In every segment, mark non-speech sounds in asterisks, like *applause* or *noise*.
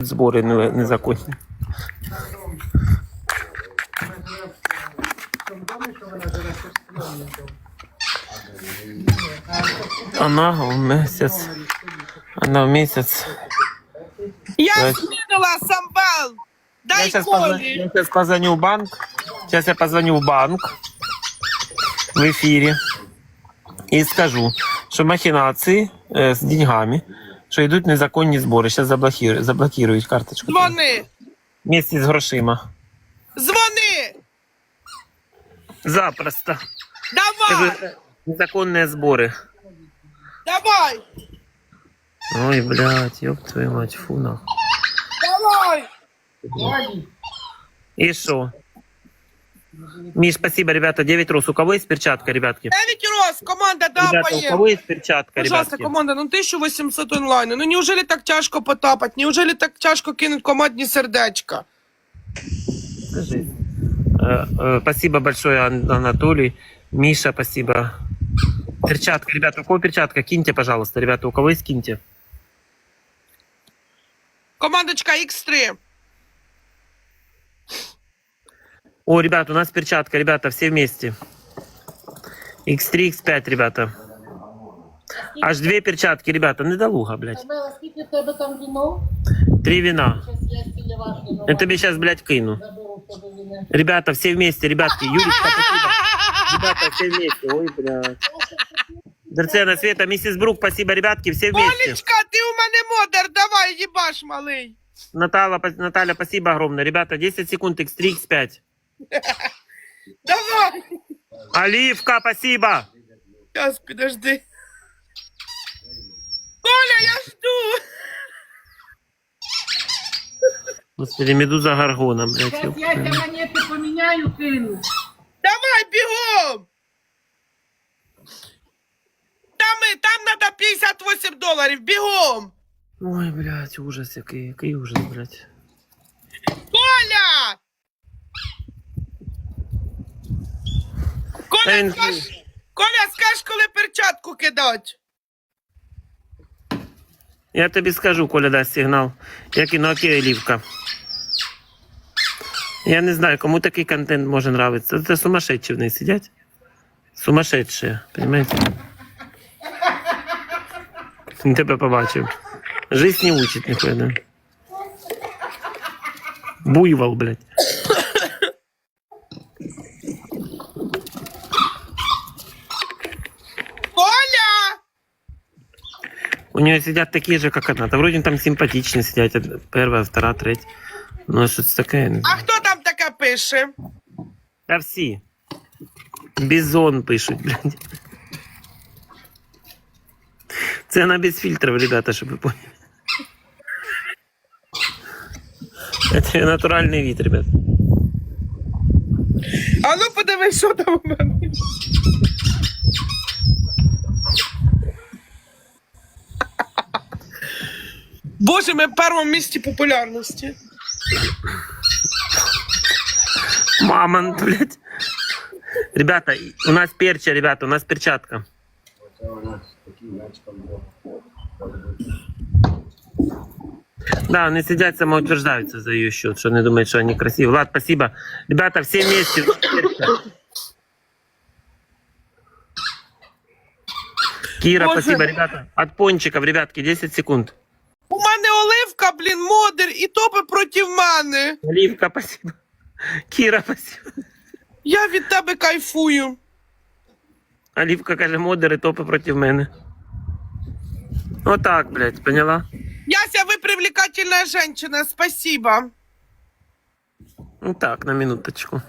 збори не- незаконні. Вона в місяць. Вона в місяць. Я скинула самбал. Я Дай сейчас, позвоню, я сейчас позвоню в банк. Сейчас я позвоню в банк в эфире и скажу, что махинации э, с деньгами, что идут незаконні збори. Сейчас заблокируют, заблокирують карточку. Дзвони. Вместе з грошима. Дзвони. Запросто. Давай. Скажи, незаконные сборы. Давай. Ой, блядь, ёб твою мать, фу нахуй. Давай. И что? Миш, спасибо, ребята, 9 роз. У кого есть перчатка, ребятки? Девять роз. Команда, да, Ребята, у кого есть перчатка, Пожалуйста, ребятки? команда, ну 1800 онлайн. Ну неужели так тяжко потапать? Неужели так тяжко кинуть командні сердечка? Скажи. Э, э, Спасибо большое, Ан- Анатолий. Миша, спасибо. Перчатка, ребята, у кого перчатка? Киньте, пожалуйста, ребята, у кого есть, киньте. Командочка X3. О, ребят, у нас перчатка, ребята, все вместе. X3, X5, ребята. Аж две перчатки, ребята, недолуга, блядь. Мела, скільки в тебе там віно? Три вина. Я тебе сейчас, блядь, кину. Ребята, все вместе, ребятки. Юлечка, спасибо. Ребята, все вместе. Ой, блядь. Дрцена Света, миссис Брук, спасибо, ребятки, все вместе. Олечка, ти у мене модер, давай, їбаш, малий. Наталья, пос- Наталья, спасибо огромное. Ребята, 10 секунд, X3, X5. *laughs* Давай. Оливка, спасибо. Сейчас, подожди. Коля, я жду. Господи, медуза горгона, блядь. Щас ёб я твою ці мать. монети поміняю, кину. Давай, бігом. Там, і- там надо 58 доларів, бігом. Ой, блядь, ужас, який, який ужас, блядь. Коля! Коля, скаж, Коля, скаж, коли перчатку кидать. Я тобі скажу, Коля дасть сигнал. Як і Nokia Оливка. Я не знаю, кому такий контент може нравиться. Це сумасшедші в неї сидять. Сумасшедші, понимаете? Тебе побачив. Жизнь не учить ніхуя, да? Буйвол, блядь. Коля! У нее сидят такие же, как она. Да вроде там симпатичные сидят. Первая, вторая, третья. Ну, что-то такое. А хто там таке пише? Та всі. Бізон пишуть, блядь. Це вона без фільтрів, ребята, щоб ви поняли. Це натуральний вид, ребят. А ну подивись, що там у мене. Боже, ми в першому місці популярності. Мамонт, блядь. Ребята, у нас перча, ребята, у нас перчатка. Да, они сидят, самоутверждаются за ее счет, что они думают, что они красивые. Влад, спасибо. Ребята, все вместе. у нас перча. Кира, Боже. спасибо, ребята. От пончиков, ребятки, 10 секунд. У мене оливка, блін, модер і топи проти мене. Оливка, спасибо. Кира, спасибо. Я від тебе кайфую. Оливка каже, модери топи проти мене. Отак, блядь, поняла? Яся, ви привлекательная женщина, спасибо. Ну так, на минуточку.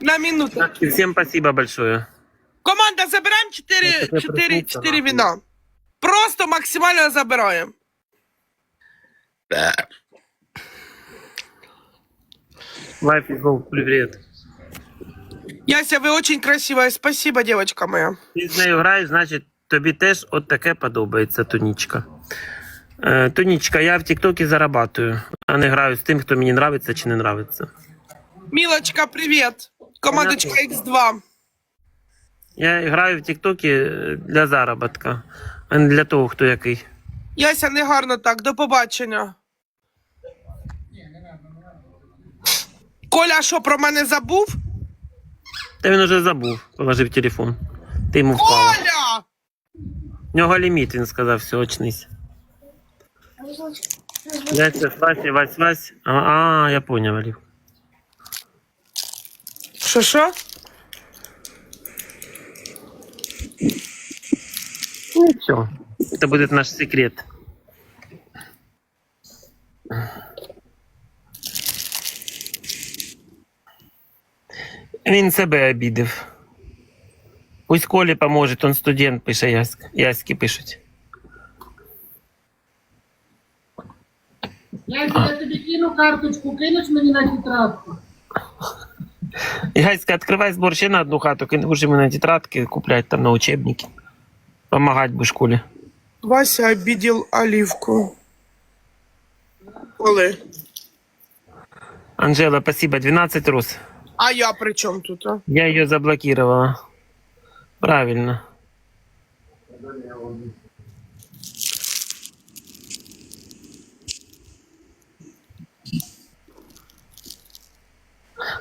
На минуту. И всем спасибо большое. Команда, забираємо 4, Ну, таке 4, проснуться, 4 нахуй. віна. Просто максимально забираємо. Life is go, привет. Яся, ви очень красивая. Спасибо, девочка моя. Ти з нею граєш, значить, тобі теж от таке подобається, Тонічка. Е, Тонічка, я в Тіктокі зарабатую, а не граю з тим, хто мені нравиться чи не нравиться. Милочка, привет. Командочка X2. Я граю в Тіктокі для заробітка, а не для того, хто який. Яся, не гарно так. До побачення. Коля, що про мене забув? Та він уже забув, положив телефон. Ти йому впала. Коля! В нього ліміт, він сказав, все, очнись. Яйця, Вась, Вась, Вась. А, а, я поняв, Олів. Що що? Ну и все. Это будет наш секрет. Він себе обідав. Пусть Колі поможе, он студент, пише Яськ. Яськи пишуть. Я, я тобі кину карточку, кинеш мені на тетрадку. Яська, відкривай збор ще на одну хату, кинь ми на тетрадки куплять там на учебники. Помагать будеш Колі. Вася обидел оливку. Коли? Анжела, спасибо, 12 роз. А я при чому тут? А? Я ее заблокировала. Правильно.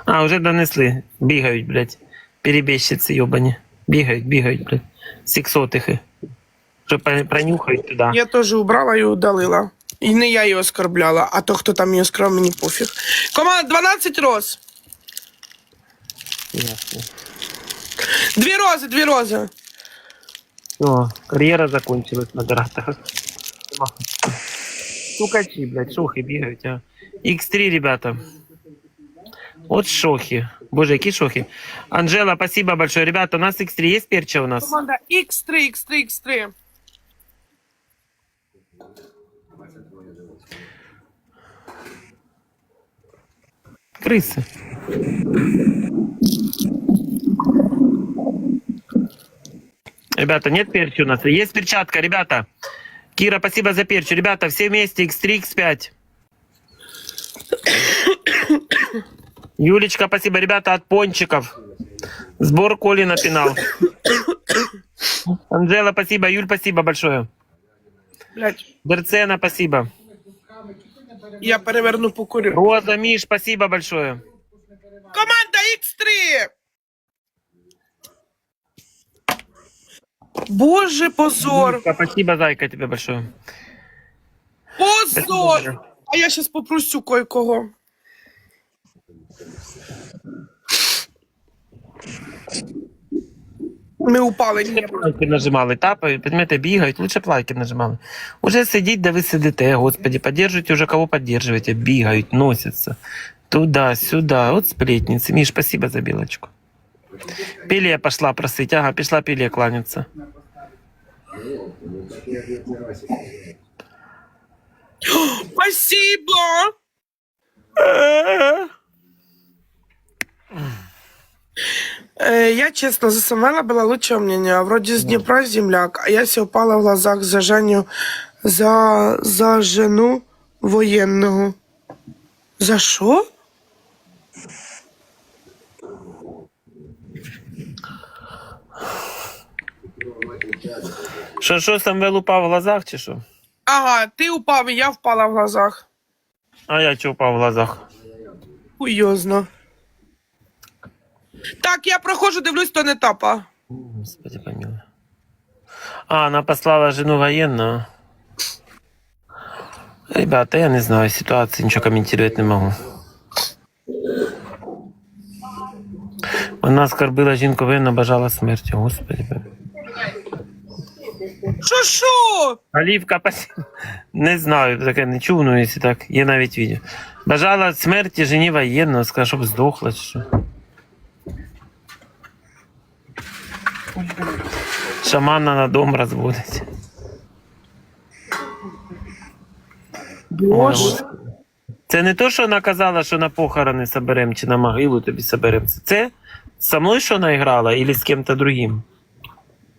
А, уже донесли. Бігають, блядь. Перебіжчиці йобані. Бігають, бігають, блядь. Сіксотихи. Що пон- пронюхають туди. Я теж убрала і удалила. І не я її оскорбляла, а то, хто там її оскорбляв, мені пофіг. Команда 12 роз. Ясно. Дві рози, дві рози. О, кар'єра закончилась на дратах. Стукачі, блядь, шохи бігають, а. X3, ребята. От шохи. Боже, які шохи. Анжела, спасибо большое. Ребята, у нас X3 есть перча у нас? Команда X3, X3, X3. Крысы. Ребята, нет перчи у нас. Есть перчатка, ребята. Кира, спасибо за перчу. Ребята, все вместе X3, X5. Юлечка, спасибо. Ребята, от пончиков. Сбор Коли на пенал. Анжела, спасибо. Юль, спасибо большое. Блять, Дерцена, спасибо. Я переверну покурю. Роза, Миш, спасибо большое. Команда X3! Боже, позор! Спасибо, зайка, тебе большое. Позор! А я сейчас попросю кое-кого. Ми упали. Ні, Плайки нажимали, тапають, предмети бігають, лучше плайки нажимали. Уже сидіть, де ви сидите, господи, поддерживайте уже кого поддерживаете, бігають, носяться. Туда, сюда, от сплетницы. Миш, спасибо за белочку. Пеле пошла просить, ага, пішла Пеле кланяться. *gasps* Спасибо! Я, честно, за Самвела было лучшее мнение. Вроде с Днепра земляк, а я себе упала в глазах за Женю, за, за жену военного. За що? Що, що, Самвел упав в глазах чи що? Ага, ти упав, і я впала в глазах. А я чого упав в глазах? Хуйозно. Так, я проходжу, дивлюсь, то не тапа. Господи помилуй. А, она послала жену военную. Ребята, я не знаю ситуации, ничего комментировать не могу. Вона скорбила жінку воєнно, бажала смерті. Господи. Що що? Олівка. Не знаю, таке не чув, ну якщо так, є навіть відео. Бажала смерті жені воєнного, сказала, щоб здохла чи що. Шамана на дом розводить. Боже. Це не то, що вона казала, що на похорони соберем чи на могилу тобі соберем. Це со мною що вона грала, или з ким-то другим.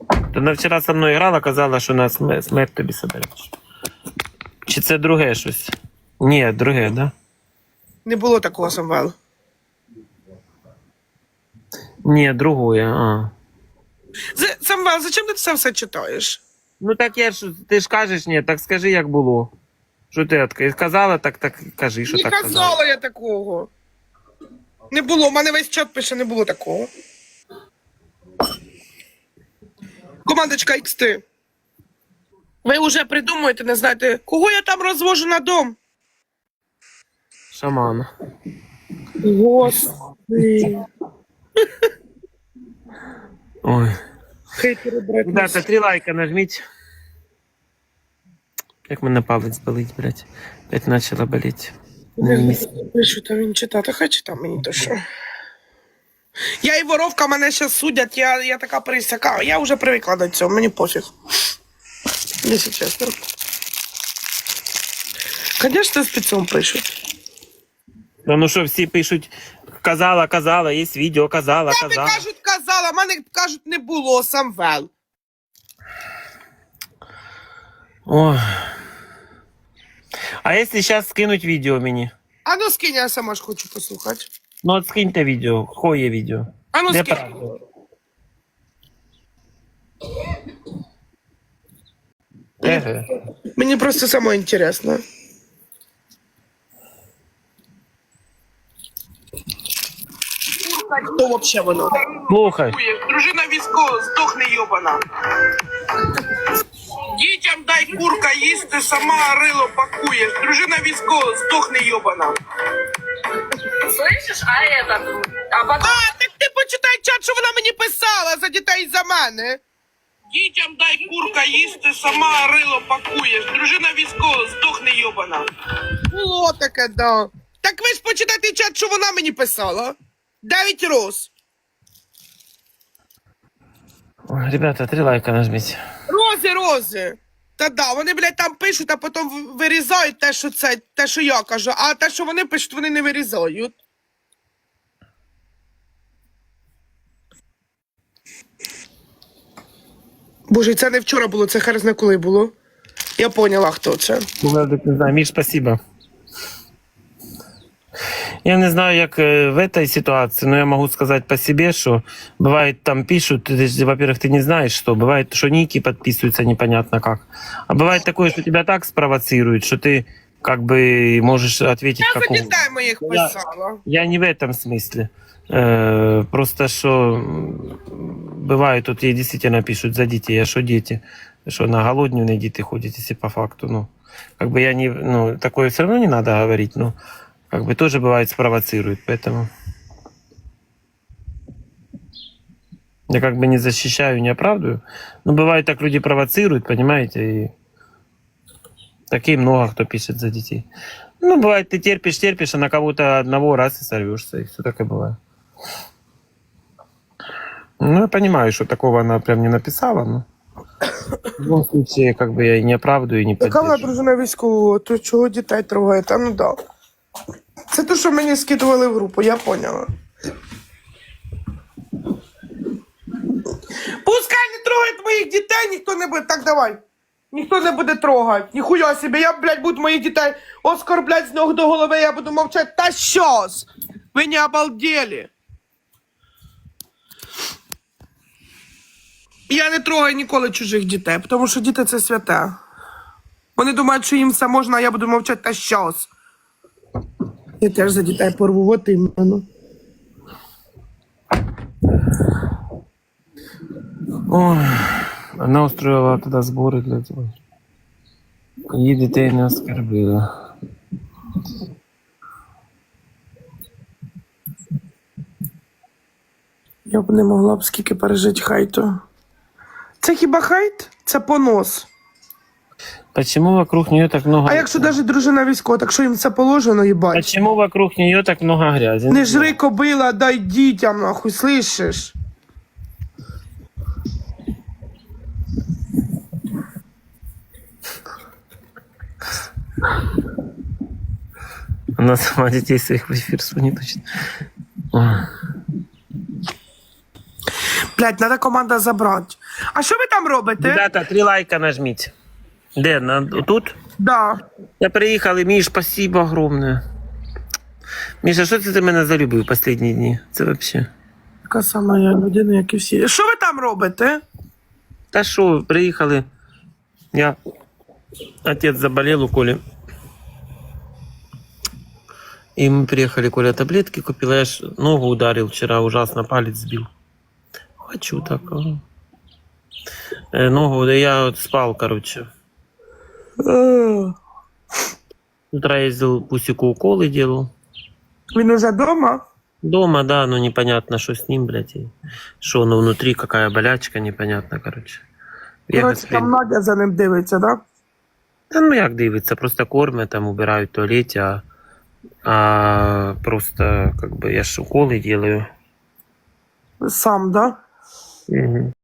То вона вчора со мною грала, казала, що на смерть тобі соберем. Чи це друге щось? Ні, друге, да? Не було такого Самвел. Ні, другое. А. Самвел, зачем ти це все читаєш? Ну так я ж ти ж кажеш, ні, так скажи, як було. Що ти отка- сказала, так так кажи, що Не так казала. казала я такого. Не було, у мене весь чат пише, не було такого. Командочка XT. Ви вже придумуєте, не знаєте, кого я там розвожу на дом? Шамана. Господи. Ой. Ребята, три лайка нажміть. Як мене палець болить, блядь. Опять почала болеть. Пишу, там він читати, хай читав мені то що. Я і воровка, мене ще судять, я, я така пересяка. Я вже привикла до цього, мені пофіг. Якщо чесно. Звісно, спецом пишуть. Ну, ну що, всі пишуть, казала, казала, є відео, казала, казала. кажуть, казала, мене кажуть, не було, Самвел. А якщо зараз скинуть відео мені? А ну скинь, я сама ж хочу послухати. Ну от скиньте відео, хое відео. А ну Де скинь. правда? Еге. Мені просто само інтересно. Хто вообще воно? Слухай. Дружина військова, здохне йобана. Дітям дай курка їсти, сама рило пакуєш. Дружина військова, здохне йобана. Слышишь, а это, а потом А, так ти почитай чат, що вона мені писала за дітей і за мене. Дітям дай курка їсти, сама рило пакуєш. Дружина військова, здохне йобана. Було таке, да. Так ви ж почитайте чат, що вона мені писала. Дев'ять роз. Ой, Ребята, три лайка нажміть. Рози, рози. Та да, вони, блядь, там пишуть, а потім в- вирізають те, що це, те, що я кажу, а те, що вони пишуть, вони не вирізають. Боже, це не вчора було, це хер зна коли було. Я поняла, хто це. Владик, не знаю. Міш, спасибо. Я не знаю, як в этой ситуации, но я могу сказать по себе, что бывает там пишут, во-первых, ты не знаешь, что бывает, что ники подписываются непонятно как, а бывает такое, что тебя так спровоцируют, что ты как бы можешь ответить Я за какому. дітей моїх Я- писала. Я не в этом смысле. Э, просто что бывает, тут ей действительно пишут за детей, а что дети? Что на голодню на дети ходят, если по факту, ну, как бы я не, ну, такое все равно не надо говорить, но как бы тоже бывает спровоцирует, поэтому я как бы не защищаю, не оправдываю, но бывает так люди провоцируют, понимаете, и такие много кто пишет за детей. Ну, бывает, ты терпишь, терпишь, а на кого-то одного раз и сорвешься, и все такое бывает. Ну, я понимаю, что такого она прям не написала, но в любом случае, как бы я и не оправдываю, и не Яка вона поддерживаю. дружина військового, то чого дітей трогає? Та ну да. Це те, що мені скидували в групу, я поняла. Пускай не трогають моїх дітей, ніхто не буде. Так, давай. Ніхто не буде трогати. Ніхуя собі, я, блядь, буду моїх дітей оскорблять з ног до голови, я буду мовчати. Та щас! Ви не обалдели. Я не трогаю ніколи чужих дітей, тому що діти це святе. Вони думають, що їм все можна, а я буду мовчати та щас. Я теж за дітей порву, от іменно. Ой, она устроила туда сборы для этого. Її дітей не оскорбила. Я б не могла б скільки пережити хайту. Це хіба хайт? Це понос. Почему вокруг нее так много... А якщо навіть дружина військова, так що їм це положено, їбать? Почему вокруг нее так много грязи? Не жри кобила, дай дітям, нахуй, слышиш? Она сама детей своих в эфир не точно. Блять, треба команда забрати. А що ви там робите? Ребята, три лайка нажмите. Де, на, тут? Да. Я приїхали, Міш, спасибо огромне. Міша, що це ти мене залюбив останні дні? Це вообще. Така сама я людина, як і всі. Що ви там робите? Та що, приїхали. Я. Отець заболів у Колі. И мы приехали, Коля таблетки купил. Я ж ногу ударил вчера, ужасно палец сбил. Хочу так. Э, Ногу, да я вот спал, короче. С Утра ездил, Пусику уколы делал. Він уже вдома? Дома, да, но непонятно, что с ним, блядь. И что оно внутри, какая болячка, непонятно, короче. Я Коротше, там Надя за ним дивиться, да? Та ну як дивиться, просто кормят, там убирають в туалеті, а, а просто как бы я ж уколи делаю. Сам, да? Угу.